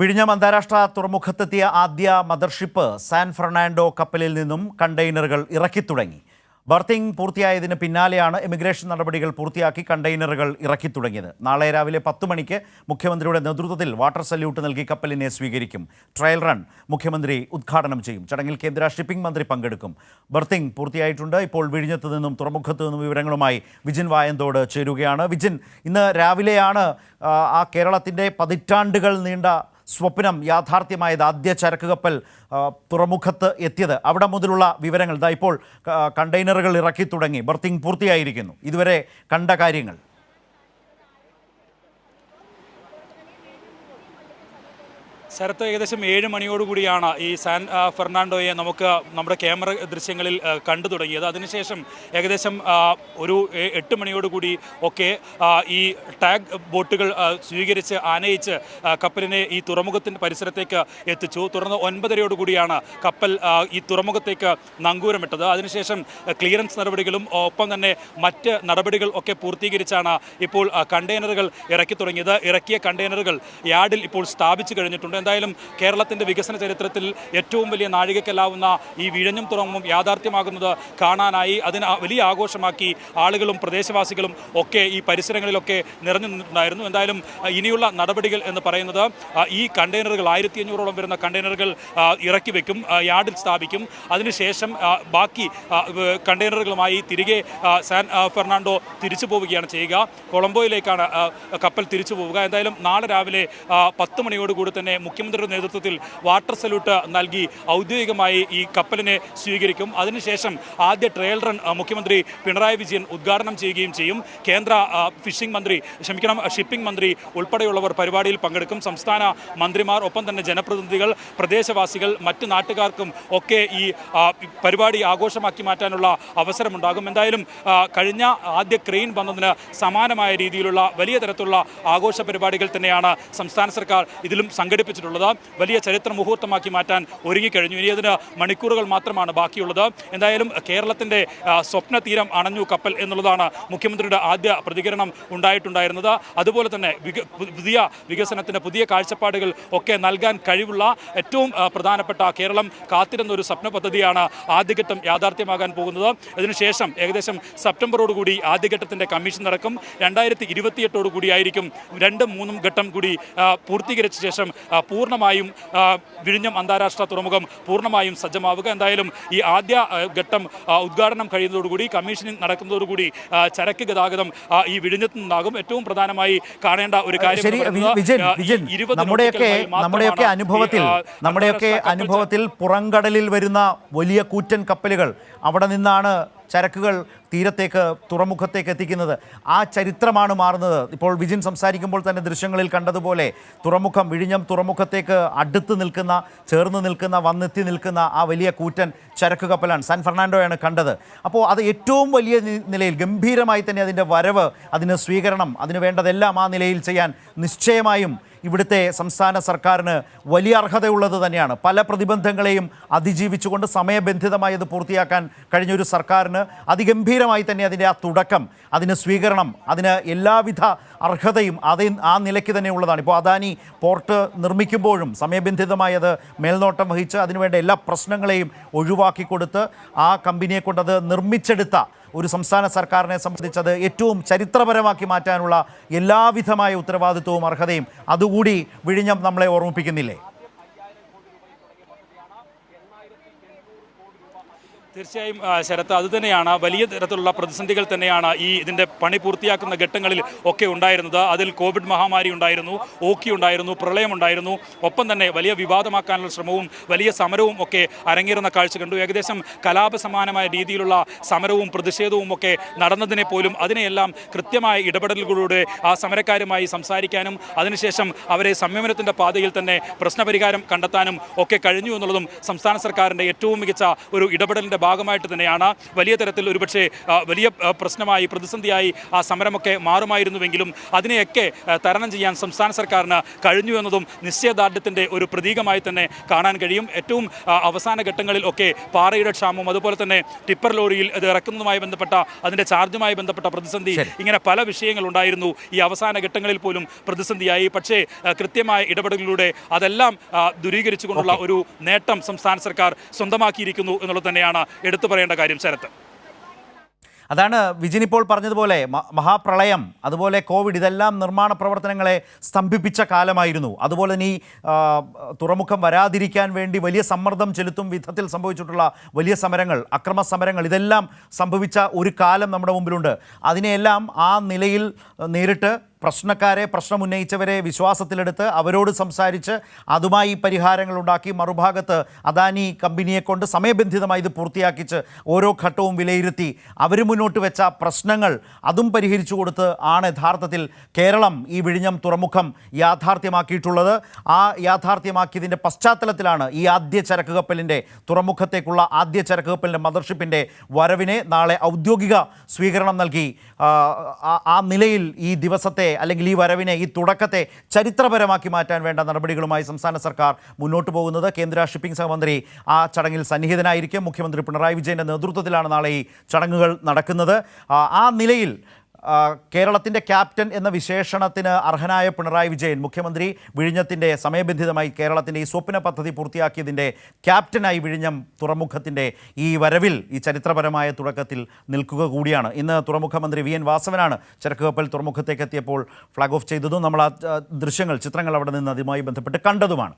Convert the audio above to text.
വിഴിഞ്ഞം അന്താരാഷ്ട്ര തുറമുഖത്തെത്തിയ ആദ്യ മദർഷിപ്പ് സാൻ ഫെർണാണ്ടോ കപ്പലിൽ നിന്നും കണ്ടെയ്നറുകൾ ഇറക്കി തുടങ്ങി. ബർത്തിങ് പൂർത്തിയായതിന് പിന്നാലെയാണ് ഇമിഗ്രേഷൻ നടപടികൾ പൂർത്തിയാക്കി കണ്ടെയ്നറുകൾ ഇറക്കി തുടങ്ങിയത്. നാളെ രാവിലെ പത്ത് മണിക്ക് മുഖ്യമന്ത്രിയുടെ നേതൃത്വത്തിൽ വാട്ടർ സല്യൂട്ട് നൽകി കപ്പലിനെ സ്വീകരിക്കും. ട്രയൽ റൺ മുഖ്യമന്ത്രി ഉദ്ഘാടനം ചെയ്യും. ചടങ്ങിൽ കേന്ദ്ര ഷിപ്പിംഗ് മന്ത്രി പങ്കെടുക്കും. ബർത്തിങ് പൂർത്തിയായിട്ടുണ്ട്. ഇപ്പോൾ വിഴിഞ്ഞത്ത് നിന്നും തുറമുഖത്ത് നിന്നും വിവരങ്ങളുമായി വിജിൻ വായന്തോട് ചേരുകയാണ്. വിജിൻ ഇന്ന് രാവിലെയാണ് ആ, കേരളത്തിന്റെ പതിറ്റാണ്ടുകൾ നീണ്ട സ്വപ്നം യാഥാർത്ഥ്യമായത് ആദ്യ ചരക്ക് കപ്പൽ തുറമുഖത്ത് എത്തിയത്. അവിടെ മുതലുള്ള വിവരങ്ങൾ ഇതാ ഇപ്പോൾ കണ്ടെയ്നറുകൾ ഇറക്കി തുടങ്ങി. ബർത്തിങ് പൂർത്തിയായിരിക്കുന്നു. ഇതുവരെ കണ്ട കാര്യങ്ങൾ. ശരത്ത് ഏകദേശം ഏഴ് മണിയോടുകൂടിയാണ് ഈ സാൻ ഫെർണാണ്ടോയെ നമുക്ക് നമ്മുടെ ക്യാമറ ദൃശ്യങ്ങളിൽ കണ്ടു തുടങ്ങിയത്. അതിനുശേഷം ഏകദേശം ഒരു എട്ട് മണിയോടുകൂടി ഒക്കെ ഈ ടാഗ് ബോട്ടുകൾ സ്വീകരിച്ച് ആനയിച്ച് കപ്പലിനെ ഈ തുറമുഖത്തിന്റെ പരിസരത്തേക്ക് എത്തിച്ചു. തുടർന്ന് ഒൻപതരയോടുകൂടിയാണ് കപ്പൽ ഈ തുറമുഖത്തേക്ക് നങ്കൂരമിട്ടത്. അതിനുശേഷം ക്ലിയറൻസ് നടപടികളും ഒപ്പം തന്നെ മറ്റ് നടപടികൾ ഒക്കെ പൂർത്തീകരിച്ചാണ് ഇപ്പോൾ കണ്ടെയ്നറുകൾ ഇറക്കി തുടങ്ങിയത്. ഇറക്കിയ കണ്ടെയ്നറുകൾ യാർഡിൽ ഇപ്പോൾ സ്ഥാപിച്ചു കഴിഞ്ഞിട്ടുണ്ട്. എന്തായാലും കേരളത്തിന്റെ വികസന ചരിത്രത്തിൽ ഏറ്റവും വലിയ നാഴികക്കല്ലാവുന്ന ഈ വിഴഞ്ഞും തുറങ്ങും യാഥാർത്ഥ്യമാകുന്നത് കാണാനായി അതിന് വലിയ ആഘോഷമാക്കി ആളുകളും പ്രദേശവാസികളും ഒക്കെ ഈ പരിസരങ്ങളിലൊക്കെ നിറഞ്ഞു നിന്നിട്ടുണ്ടായിരുന്നു എന്തായാലും ഇനിയുള്ള നടപടികൾ എന്ന് പറയുന്നത് ഈ കണ്ടെയ്നറുകൾ ആയിരത്തി അഞ്ഞൂറോളം വരുന്ന കണ്ടെയ്നറുകൾ ഇറക്കി വെക്കും യാർഡിൽ സ്ഥാപിക്കും. അതിനുശേഷം ബാക്കി കണ്ടെയ്നറുകളുമായി തിരികെ സാൻ ഫെർണാണ്ടോ തിരിച്ചു പോവുകയാണ് ചെയ്യുക. കൊളംബോയിലേക്കാണ് കപ്പൽ തിരിച്ചു പോവുക. എന്തായാലും നാളെ രാവിലെ പത്ത് മണിയോടുകൂടി തന്നെ മുഖ്യമന്ത്രിയുടെ നേതൃത്വത്തിൽ വാട്ടർ സല്യൂട്ട് നൽകി ഔദ്യോഗികമായി ഈ കപ്പലിനെ സ്വീകരിക്കും. അതിനുശേഷം ആദ്യ ട്രയൽ റൺ മുഖ്യമന്ത്രി പിണറായി വിജയൻ ഉദ്ഘാടനം ചെയ്യുകയും ചെയ്യും. കേന്ദ്ര ഫിഷിംഗ് മന്ത്രി ക്ഷമിക്കണം ഷിപ്പിംഗ് മന്ത്രി ഉൾപ്പെടെയുള്ളവർ പരിപാടിയിൽ പങ്കെടുക്കും. സംസ്ഥാന മന്ത്രിമാർ ഒപ്പം തന്നെ ജനപ്രതിനിധികൾ പ്രദേശവാസികൾ മറ്റ് നാട്ടുകാർക്കും ഒക്കെ ഈ പരിപാടി ആഘോഷമാക്കി മാറ്റാനുള്ള അവസരമുണ്ടാകും. എന്തായാലും കഴിഞ്ഞ ആദ്യ ക്രെയിൻ വന്നതിന് സമാനമായ രീതിയിലുള്ള വലിയ തരത്തിലുള്ള ആഘോഷ പരിപാടികൾ തന്നെയാണ് സംസ്ഥാന സർക്കാർ ഇതിലും സംഘടിപ്പിച്ചിട്ടുള്ളത് വലിയ ചരിത്ര മുഹൂർത്തമാക്കി മാറ്റാൻ ഒരുങ്ങിക്കഴിഞ്ഞു. ഇനി അതിന് മണിക്കൂറുകൾ മാത്രമാണ് ബാക്കിയുള്ളത്. എന്തായാലും കേരളത്തിന്റെ സ്വപ്ന തീരം അണഞ്ഞു കപ്പൽ എന്നുള്ളതാണ് മുഖ്യമന്ത്രിയുടെ ആദ്യ പ്രതികരണം ഉണ്ടായിട്ടുണ്ടായിരുന്നത്. അതുപോലെ തന്നെ പുതിയ വികസനത്തിന് പുതിയ കാഴ്ചപ്പാടുകൾ ഒക്കെ നൽകാൻ കഴിവുള്ള ഏറ്റവും പ്രധാനപ്പെട്ട കേരളം കാത്തിരുന്ന ഒരു സ്വപ്ന പദ്ധതിയാണ് ആദ്യഘട്ടം യാഥാർത്ഥ്യമാകാൻ പോകുന്നത്. അതിനുശേഷം ഏകദേശം സെപ്റ്റംബറോടുകൂടി ആദ്യഘട്ടത്തിന്റെ കമ്മീഷൻ നടക്കും. രണ്ടായിരത്തി ഇരുപത്തിയെട്ടോടു കൂടിയായിരിക്കും രണ്ടും മൂന്നും ഘട്ടം കൂടി പൂർത്തീകരിച്ച ശേഷം പൂർണമായും വിഴിഞ്ഞം അന്താരാഷ്ട്ര തുറമുഖം പൂർണമായും സജ്ജമാവുക. എന്തായാലും ഈ ആദ്യ ഘട്ടം ഉദ്ഘാടനം കഴിയുന്നതോടുകൂടി കമ്മീഷനിങ് നടക്കുന്നതോടുകൂടി ചരക്ക് ഗതാഗതം ഈ വിഴിഞ്ഞത്ത് നിന്നാകും. ഏറ്റവും പ്രധാനമായി കാണേണ്ട ഒരു കാര്യം ശരി എന്ന് പറയുന്നത്, വിജിൻ ആ, ഈ വിജിൻ 20 നമ്മുടെയൊക്കെ നമ്മുടെയൊക്കെ അനുഭവത്തിൽ നമ്മുടെയൊക്കെ അനുഭവത്തിൽ പുറംകടലിൽ വരുന്ന വലിയ കൂറ്റൻ കപ്പലുകൾ അവിടെ നിന്നാണ് ചരക്കുകൾ തീരത്തേക്ക് തുറമുഖത്തേക്ക് എത്തിക്കുന്നത്. ആ ചരിത്രമാണ് മാറുന്നത്. ഇപ്പോൾ വിജിൻ സംസാരിക്കുമ്പോൾ തന്നെ ദൃശ്യങ്ങളിൽ കണ്ടതുപോലെ തുറമുഖം വിഴിഞ്ഞം തുറമുഖത്തേക്ക് അടുത്ത് നിൽക്കുന്ന ചേർന്ന് നിൽക്കുന്ന വന്നെത്തി നിൽക്കുന്ന ആ വലിയ കൂറ്റൻ ചരക്ക് കപ്പലാണ് സാൻ ഫെർണാണ്ടോയാണ് കണ്ടത്. അപ്പോൾ അത് ഏറ്റവും വലിയ നിലയിൽ ഗംഭീരമായി തന്നെ അതിന്റെ വരവ് അതിന് സ്വീകരണം അതിന് വേണ്ടതെല്ലാം ആ നിലയിൽ ചെയ്യാൻ നിശ്ചയമായും ഇവിടുത്തെ സംസ്ഥാന സർക്കാരിന് വലിയ അർഹതയുള്ളത് തന്നെയാണ്. പല പ്രതിബന്ധങ്ങളെയും അതിജീവിച്ചുകൊണ്ട് സമയബന്ധിതമായി അത് പൂർത്തിയാക്കാൻ കഴിഞ്ഞ ഒരു സർക്കാരിന് അതിഗംഭീരമായി തന്നെ അതിന്റെ ആ തുടക്കം അതിന് സ്വീകരണം അതിന് എല്ലാവിധ അർഹതയും അതേ ആ നിലയ്ക്ക് തന്നെ ഉള്ളതാണ്. ഇപ്പോൾ അദാനി പോർട്ട് നിർമ്മിക്കുമ്പോഴും സമയബന്ധിതമായി അത് മേൽനോട്ടം വഹിച്ച് അതിനുവേണ്ട എല്ലാ പ്രശ്നങ്ങളെയും ഒഴിവാക്കി കൊടുത്ത് ആ കമ്പനിയെ കൊണ്ടത് നിർമ്മിച്ചെടുത്ത ഒരു സംസ്ഥാന സർക്കാരിനെ സംബന്ധിച്ചത് ഏറ്റവും ചരിത്രപരമാക്കി മാറ്റാനുള്ള എല്ലാവിധമായ ഉത്തരവാദിത്വവും അർഹതയും അതുകൂടി വിഴിഞ്ഞം നമ്മളെ ഓർമ്മിപ്പിക്കുന്നില്ലേ? തീർച്ചയായും ശരത്ത് അത് തന്നെയാണ്. വലിയ തരത്തിലുള്ള പ്രതിസന്ധികൾ തന്നെയാണ് ഈ ഇതിന്റെ പണി പൂർത്തിയാക്കുന്ന ഘട്ടങ്ങളിൽ ഒക്കെ ഉണ്ടായിരുന്നത്. അതിൽ കോവിഡ് മഹാമാരി ഉണ്ടായിരുന്നു ഓക്കി ഉണ്ടായിരുന്നു പ്രളയം ഉണ്ടായിരുന്നു. ഒപ്പം തന്നെ വലിയ വിവാദമാക്കാനുള്ള ശ്രമവും വലിയ സമരവും ഒക്കെ അരങ്ങേറുന്ന കാഴ്ച കണ്ടു. ഏകദേശം കലാപസമാനമായ രീതിയിലുള്ള സമരവും പ്രതിഷേധവും ഒക്കെ നടന്നതിനെ പോലും അതിനെയെല്ലാം കൃത്യമായ ഇടപെടലുകളിലൂടെ ആ സമരക്കാരുമായി സംസാരിക്കാനും അതിനുശേഷം അവരെ സംയമനത്തിന്റെ പാതയിൽ തന്നെ പ്രശ്നപരിഹാരം കണ്ടെത്താനും ഒക്കെ കഴിഞ്ഞു എന്നുള്ളതും സംസ്ഥാന സർക്കാരിന്റെ ഏറ്റവും മികച്ച ഒരു ഇടപെടലിന്റെ ഭാഗമായിട്ട് തന്നെയാണ്. വലിയ തരത്തിൽ ഒരുപക്ഷെ വലിയ പ്രശ്നമായി പ്രതിസന്ധിയായി ആ സമരമൊക്കെ മാറുമായിരുന്നുവെങ്കിലും അതിനെയൊക്കെ തരണം ചെയ്യാൻ സംസ്ഥാന സർക്കാരിന് കഴിഞ്ഞു എന്നതും നിശ്ചയദാർഢ്യത്തിന്റെ ഒരു പ്രതീകമായി തന്നെ കാണാൻ കഴിയും. ഏറ്റവും അവസാന ഘട്ടങ്ങളിൽ ഒക്കെ പാറയുടെ ക്ഷാമം അതുപോലെ തന്നെ ടിപ്പർ ലോറിയിൽ ഇത് ഇറക്കുന്നതുമായി ബന്ധപ്പെട്ട അതിന്റെ ചാർജുമായി ബന്ധപ്പെട്ട പ്രതിസന്ധി ഇങ്ങനെ പല വിഷയങ്ങളുണ്ടായിരുന്നു ഈ അവസാന ഘട്ടങ്ങളിൽ പോലും പ്രതിസന്ധിയായി. പക്ഷേ കൃത്യമായ ഇടപെടലിലൂടെ അതെല്ലാം ദൂരീകരിച്ചുകൊണ്ടുള്ള ഒരു നേട്ടം സംസ്ഥാന സർക്കാർ സ്വന്തമാക്കിയിരിക്കുന്നു എന്നുള്ളത് തന്നെയാണ് എടുത്തു പറയേണ്ട കാര്യം ശരത്ത്. അതാണ് വിജിൻ ഇപ്പോൾ പറഞ്ഞതുപോലെ മഹാപ്രളയം അതുപോലെ കോവിഡ് ഇതെല്ലാം നിർമ്മാണ പ്രവർത്തനങ്ങളെ സ്തംഭിപ്പിച്ച കാലമായിരുന്നു. അതുപോലെ തന്നെ ഈ തുറമുഖം വരാതിരിക്കാൻ വേണ്ടി വലിയ സമ്മർദ്ദം ചെലുത്തും വിധത്തിൽ സംഭവിച്ചിട്ടുള്ള വലിയ സമരങ്ങൾ അക്രമ സമരങ്ങൾ ഇതെല്ലാം സംഭവിച്ച ഒരു കാലം നമ്മുടെ മുമ്പിലുണ്ട്. അതിനെയെല്ലാം ആ നിലയിൽ നേരിട്ട് പ്രശ്നക്കാരെ പ്രശ്നമുന്നയിച്ചവരെ വിശ്വാസത്തിലെടുത്ത് അവരോട് സംസാരിച്ച് അതുമായി പരിഹാരങ്ങൾ ഉണ്ടാക്കി മറുഭാഗത്ത് അദാനി കമ്പനിയെ കൊണ്ട് സമയബന്ധിതമായി ഇത് പൂർത്തിയാക്കിച്ച് ഓരോ ഘട്ടവും വിലയിരുത്തി അവർ മുന്നോട്ട് വെച്ച പ്രശ്നങ്ങൾ അതും പരിഹരിച്ചു കൊടുത്ത് ആണ് യഥാർത്ഥത്തിൽ കേരളം ഈ വിഴിഞ്ഞം തുറമുഖം യാഥാർത്ഥ്യമാക്കിയിട്ടുള്ളത്. ആ യാഥാർത്ഥ്യമാക്കിയതിന്റെ പശ്ചാത്തലത്തിലാണ് ഈ ആദ്യ ചരക്ക് കപ്പലിന്റെ തുറമുഖത്തേക്കുള്ള ആദ്യ ചരക്ക് കപ്പലിന്റെ മദർഷിപ്പിന്റെ വരവിനെ നാളെ ഔദ്യോഗിക സ്വീകരണം നൽകി. ആ നിലയിൽ ഈ ദിവസത്തെ അല്ലെങ്കിൽ ഈ വരവിനെ ഈ തുടക്കത്തെ ചരിത്രപരമാക്കി മാറ്റാൻ വേണ്ട നടപടികളുമായി സംസ്ഥാന സർക്കാർ മുന്നോട്ട് പോകുന്നത്. കേന്ദ്ര ഷിപ്പിംഗ് സഹമന്ത്രി ആ ചടങ്ങിൽ സന്നിഹിതനായിരിക്കും. മുഖ്യമന്ത്രി പിണറായി വിജയന്റെ നേതൃത്വത്തിലാണ് നാളെ ഈ ചടങ്ങുകൾ നടക്കുന്നത്. ആ, നിലയിൽ കേരളത്തിന്റെ ക്യാപ്റ്റൻ എന്ന വിശേഷണത്തിന് അർഹനായ പിണറായി വിജയൻ മുഖ്യമന്ത്രി വിഴിഞ്ഞത്തിന്റെ സമയബന്ധിതമായി കേരളത്തിന്റെ ഈ സ്വപ്ന പദ്ധതി പൂർത്തിയാക്കിയതിന്റെ ക്യാപ്റ്റനായി വിഴിഞ്ഞം തുറമുഖത്തിന്റെ ഈ വരവിൽ ഈ ചരിത്രപരമായ തുടക്കത്തിൽ നിൽക്കുക കൂടിയാണ്. ഇന്ന് തുറമുഖ മന്ത്രി വി എൻ വാസവനാണ് ചരക്ക് കപ്പൽ തുറമുഖത്തേക്ക് എത്തിയപ്പോൾ ഫ്ലാഗ് ഓഫ് ചെയ്തതും നമ്മൾ ആ ദൃശ്യങ്ങൾ ചിത്രങ്ങൾ അവിടെ നിന്ന് അതുമായി ബന്ധപ്പെട്ട് കണ്ടതുമാണ്.